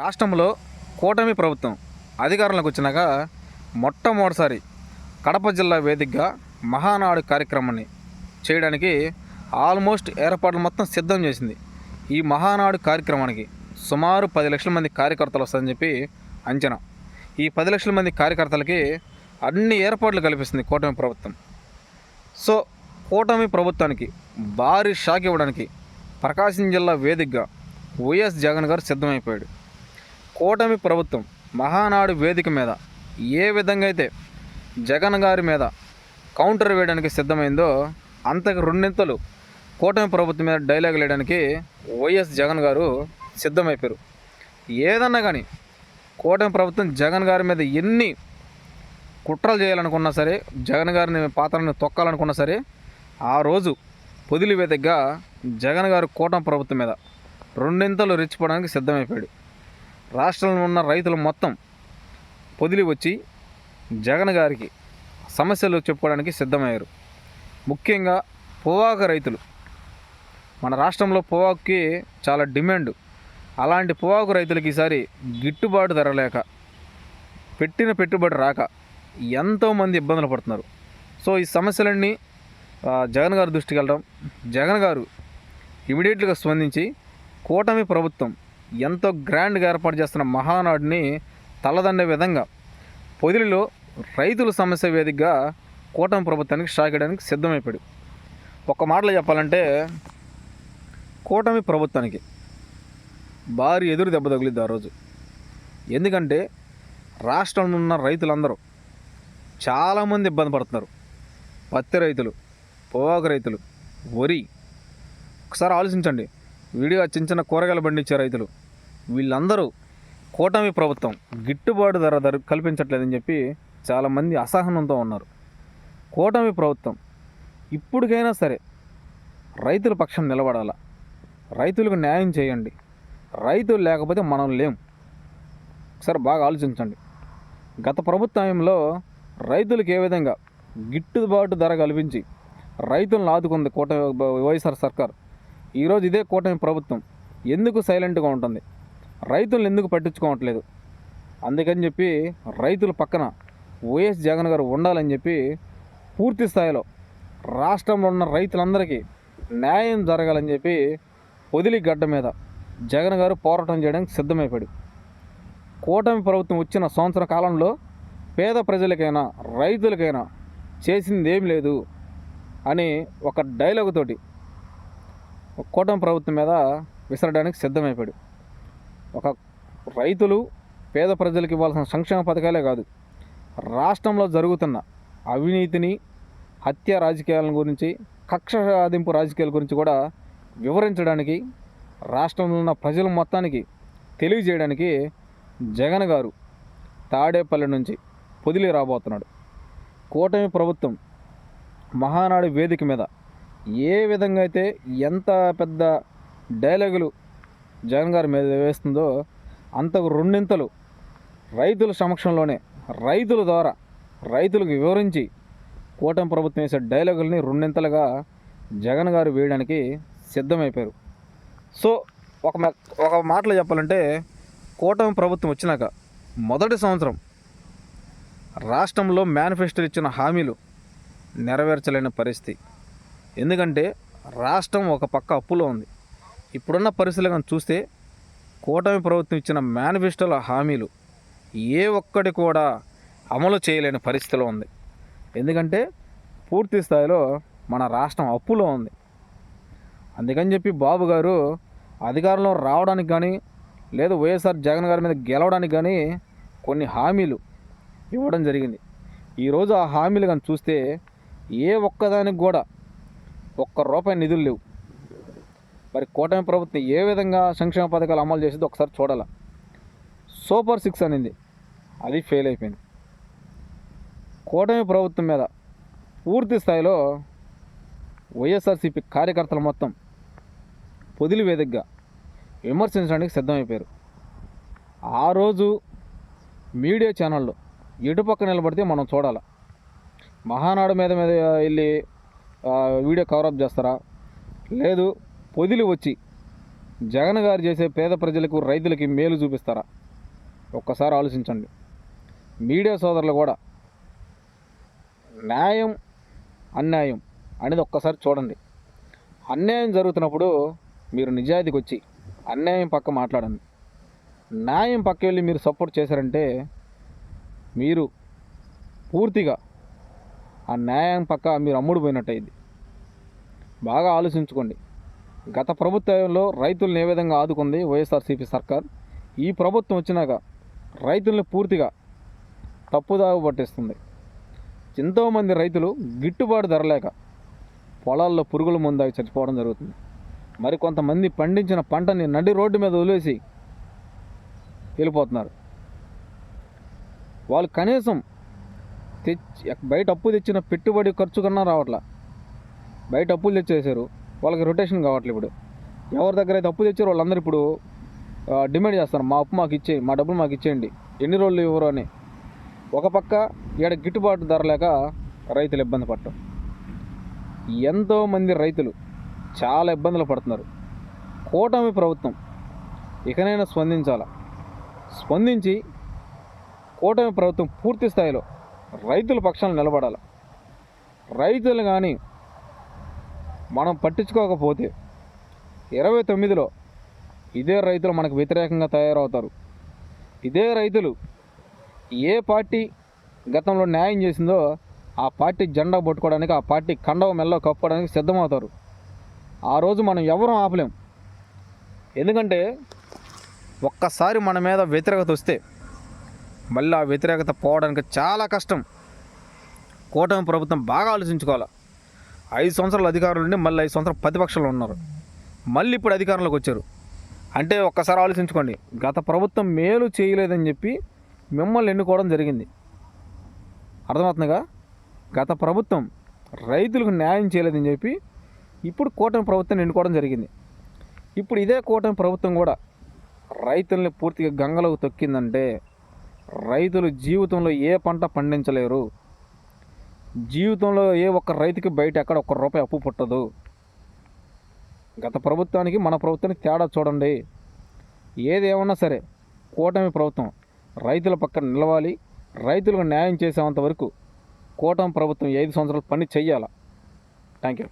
రాష్ట్రంలో కూటమి ప్రభుత్వం అధికారంలోకి వచ్చినాక మొట్టమొదటిసారి కడప జిల్లా వేదికగా మహానాడు కార్యక్రమాన్ని చేయడానికి ఆల్మోస్ట్ ఏర్పాట్లు మొత్తం సిద్ధం చేసింది. ఈ మహానాడు కార్యక్రమానికి సుమారు పది లక్షల మంది కార్యకర్తలు వస్తారని చెప్పి అంచనా. ఈ పది లక్షల మంది కార్యకర్తలకి అన్ని ఏర్పాట్లు కల్పిస్తుంది కూటమి ప్రభుత్వం. సో కూటమి ప్రభుత్వానికి భారీ షాక్ ఇవ్వడానికి ప్రకాశం జిల్లా వేదికగా వైఎస్ జగన్ గారు సిద్ధమైపోయాడు. కూటమి ప్రభుత్వం మహానాడు వేదిక మీద ఏ విధంగా అయితే జగన్ గారి మీద కౌంటర్ వేయడానికి సిద్ధమైందో అంతకు రెండింతలు కూటమి ప్రభుత్వం మీద డైలాగ్ వేయడానికి వైఎస్ జగన్ గారు సిద్ధమైపోయారు. ఏదన్నా కానీ కూటమి ప్రభుత్వం జగన్ గారి మీద ఎన్ని కుట్రలు చేయాలనుకున్నా సరే జగన్ గారిని పాత్రను తొక్కాలనుకున్నా సరే ఆ రోజు పొదిలి వేదికగా జగన్ గారు కూటమి ప్రభుత్వం మీద రెండింతలు రెచ్చిపోవడానికి సిద్ధమైపోయాడు. రాష్ట్రంలో ఉన్న రైతులు మొత్తం పొదిలి వచ్చి జగన్ గారికి సమస్యలు చెప్పుకోవడానికి సిద్ధమయ్యారు. ముఖ్యంగా పొవాకు రైతులు. మన రాష్ట్రంలో పొగాకుకి చాలా డిమాండ్. అలాంటి పొవాకు రైతులకి ఈసారి గిట్టుబాటు ధర లేక పెట్టిన పెట్టుబడి రాక ఎంతోమంది ఇబ్బందులు పడుతున్నారు. సో ఈ సమస్యలన్నీ జగన్ గారి దృష్టికి వెళ్ళడం జగన్ గారు ఇమీడియట్గా స్పందించి కూటమి ప్రభుత్వం ఎంతో గ్రాండ్గా ఏర్పాటు చేస్తున్న మహానాడుని తలదండే విధంగా పొదిలిలో రైతుల సమస్య వేదికగా కూటమి ప్రభుత్వానికి షాక్ ఇవ్వడానికి సిద్ధమైపోయాడు. ఒక మాటలో చెప్పాలంటే కూటమి ప్రభుత్వానికి భారీ ఎదురు దెబ్బ తగిలిద్ది ఆ రోజు. ఎందుకంటే రాష్ట్రంలో ఉన్న రైతులందరూ చాలామంది ఇబ్బంది పడుతున్నారు. పత్తి రైతులు పొగాకు రైతులు వరి. ఒకసారి ఆలోచించండి. విడిగా చిన్న చిన్న కూరగాయలు పండించే రైతులు. వీళ్ళందరూ కూటమి ప్రభుత్వం గిట్టుబాటు ధర ధర కల్పించట్లేదని చెప్పి చాలామంది అసహనంతో ఉన్నారు. కూటమి ప్రభుత్వం ఇప్పటికైనా సరే రైతుల పక్షం నిలబడాల? రైతులకు న్యాయం చేయండి. రైతులు లేకపోతే మనం లేం. ఒకసారి బాగా ఆలోచించండి. గత ప్రభుత్వంలో రైతులకు ఏ విధంగా గిట్టుబాటు ధర కల్పించి రైతులను ఆదుకుంది కూటమి వైఎస్ఆర్ సర్కార్ ఈరోజు ఇదే కూటమి ప్రభుత్వం ఎందుకు సైలెంట్గా ఉంటుంది? రైతులను ఎందుకు పట్టించుకోవట్లేదు? అందుకని చెప్పి రైతుల పక్కన వైఎస్ జగన్ గారు ఉండాలని చెప్పి పూర్తి స్థాయిలో రాష్ట్రంలో ఉన్న రైతులందరికీ న్యాయం జరగాలని చెప్పి పొదిలి గడ్డ మీద జగన్ గారు పోరాటం చేయడానికి సిద్ధమైపోయాడు. కూటమి ప్రభుత్వం వచ్చిన సంవత్సర కాలంలో పేద ప్రజలకైనా రైతులకైనా చేసింది ఏం లేదు అని ఒక డైలాగ్ తోటి కూటమి ప్రభుత్వం మీద విసరడానికి సిద్ధమైపోయాడు. ఒక రైతులు పేద ప్రజలకు ఇవ్వాల్సిన సంక్షేమ పథకాలే కాదు రాష్ట్రంలో జరుగుతున్న అవినీతిని హత్య రాజకీయాల గురించి కక్ష సాధింపు రాజకీయాల గురించి కూడా వివరించడానికి రాష్ట్రంలో ఉన్న ప్రజల మొత్తానికి తెలియజేయడానికి జగన్ గారు తాడేపల్లి నుంచి పొదిలి రాబోతున్నాడు. కూటమి ప్రభుత్వం మహానాడు వేదిక మీద ఏ విధంగా అయితే ఎంత పెద్ద డైలాగులు జగన్ గారి మీద వేస్తుందో అంతకు రెండింతలు రైతుల సమక్షంలోనే రైతుల ద్వారా రైతులకు వివరించి కూటమి ప్రభుత్వం వేసే డైలాగుల్ని రెండింతలుగా జగన్ గారు వేయడానికి సిద్ధమైపోయారు. సో ఒక ఒక మాటలో చెప్పాలంటే కూటమి ప్రభుత్వం వచ్చినాక మొదటి సంవత్సరం రాష్ట్రంలో మేనిఫెస్టోలు ఇచ్చిన హామీలు నెరవేర్చలేని పరిస్థితి. ఎందుకంటే రాష్ట్రం ఒక పక్క అప్పులో ఉంది. ఇప్పుడున్న పరిస్థితులు కానీ చూస్తే కూటమి ప్రభుత్వం ఇచ్చిన మేనిఫెస్టోల హామీలు ఏ ఒక్కటి కూడా అమలు చేయలేని పరిస్థితిలో ఉంది. ఎందుకంటే పూర్తి స్థాయిలో మన రాష్ట్రం అప్పులో ఉంది. అందుకని చెప్పి బాబు గారు అధికారంలో రావడానికి కానీ లేదు వైఎస్ఆర్ జగన్ గారి మీద గెలవడానికి కానీ కొన్ని హామీలు ఇవ్వడం జరిగింది. ఈరోజు ఆ హామీలు కానీ చూస్తే ఏ ఒక్కదానికి కూడా ఒక్క రూపాయి నిధులు లేవు. మరి కూటమి ప్రభుత్వం ఏ విధంగా సంక్షేమ పథకాలు అమలు చేసిందో ఒకసారి చూడాల. సూపర్ సిక్స్ అనింది. అది ఫెయిల్ అయిపోయింది. కూటమి ప్రభుత్వం మీద పూర్తి స్థాయిలో వైఎస్ఆర్సీపీ కార్యకర్తలు మొత్తం పొదిలి వేదికగా విమర్శించడానికి సిద్ధమైపోయారు. ఆ రోజు మీడియా ఛానళ్ళు ఎటుపక్క నిలబడితే మనం చూడాలి. మహానాడు మీద మీద వెళ్ళి వీడియో కవరప్ చేస్తారా? లేదు పొదిలి వచ్చి జగన్ గారు చేసే పేద ప్రజలకు రైతులకి మేలు చూపిస్తారా? ఒక్కసారి ఆలోచించండి. మీడియా సోదరులు కూడా న్యాయం అన్యాయం అనేది ఒక్కసారి చూడండి. అన్యాయం జరుగుతున్నప్పుడు మీరు నిజాయితీకి వచ్చి అన్యాయం పక్క మాట్లాడండి. న్యాయం పక్క వెళ్ళి మీరు సపోర్ట్ చేశారంటే మీరు పూర్తిగా ఆ న్యాయం పక్క మీరు అమ్ముడు పోయినట్టయింది. బాగా ఆలోచించుకోండి. గత ప్రభుత్వంలో రైతులను ఏ విధంగా ఆదుకుంది వైఎస్ఆర్సీపీ సర్కార్? ఈ ప్రభుత్వం వచ్చినాక రైతుల్ని పూర్తిగా తప్పుదాగు పట్టిస్తుంది. ఎంతోమంది రైతులు గిట్టుబాటు ధరలేక పొలాల్లో పురుగుల ముందాగి చచ్చిపోవడం జరుగుతుంది. మరి కొంతమంది పండించిన పంటని నడి రోడ్డు మీద వదిలేసి వెళ్ళిపోతున్నారు. వాళ్ళు కనీసం తెచ్చి బయట అప్పు తెచ్చిన పెట్టుబడి ఖర్చు కన్నా రావట్లా. బయట అప్పులు తెచ్చేసారు వాళ్ళకి రొటేషన్ కావట్లేదు ఇప్పుడు. ఎవరి దగ్గర అయితే అప్పు తెచ్చారు వాళ్ళందరూ ఇప్పుడు డిమాండ్ చేస్తారు. మా అప్పు మాకు ఇచ్చేయి మా డబ్బులు మాకు ఇచ్చేయండి. ఎన్ని రోజులు ఇవ్వరు అని. ఒక పక్క ఇక్కడ గిట్టుబాటు ధర లేక రైతులు ఇబ్బంది పడటం. ఎంతోమంది రైతులు చాలా ఇబ్బందులు పడుతున్నారు. కూటమి ప్రభుత్వం ఇకనైనా స్పందించాల? స్పందించి కూటమి ప్రభుత్వం పూర్తి స్థాయిలో రైతుల పక్షాన నిలబడాలి. రైతులు కానీ మనం పట్టించుకోకపోతే ఇరవై తొమ్మిదిలో ఇదే రైతులు మనకు వ్యతిరేకంగా తయారవుతారు. ఇదే రైతులు ఏ పార్టీ గతంలో న్యాయం చేసిందో ఆ పార్టీ జెండా పట్టుకోవడానికి ఆ పార్టీ కండవ మెల్లో కప్పుకోవడానికి సిద్ధమవుతారు. ఆ రోజు మనం ఎవరూ ఆపలేం. ఎందుకంటే ఒక్కసారి మన మీద వ్యతిరేకత వస్తే మళ్ళీ ఆ వ్యతిరేకత పోవడానికి చాలా కష్టం. కూటమి ప్రభుత్వం బాగా ఆలోచించుకోవాలి. ఐదు సంవత్సరాలు అధికారులు ఉండి మళ్ళీ ఐదు సంవత్సరాలు ప్రతిపక్షంలో ఉన్నారు. మళ్ళీ ఇప్పుడు అధికారంలోకి వచ్చారు. అంటే ఒక్కసారి ఆలోచించుకోండి. గత ప్రభుత్వం మేలు చేయలేదని చెప్పి మిమ్మల్ని ఎన్నుకోవడం జరిగింది. అర్థమవుతుందిగా? గత ప్రభుత్వం రైతులకు న్యాయం చేయలేదని చెప్పి ఇప్పుడు కూటమి ప్రభుత్వం ఎన్నుకోవడం జరిగింది. ఇప్పుడు ఇదే కూటమి ప్రభుత్వం కూడా రైతుల్ని పూర్తిగా గంగలోకి తొక్కిందంటే రైతులు జీవితంలో ఏ పంట పండించలేరు. జీవితంలో ఏ ఒక్క రైతుకి బయట ఎక్కడ ఒక్క రూపాయి అప్పు పుట్టదు. గత ప్రభుత్వానికి మన ప్రభుత్వానికి తేడా చూడండి. ఏదేమన్నా సరే కూటమి ప్రభుత్వం రైతుల పక్కన నిలవాలి రైతులకు న్యాయం చేసేంత వరకు కూటమి ప్రభుత్వం ఐదు సంవత్సరాలు పని చెయ్యాలి. Thank you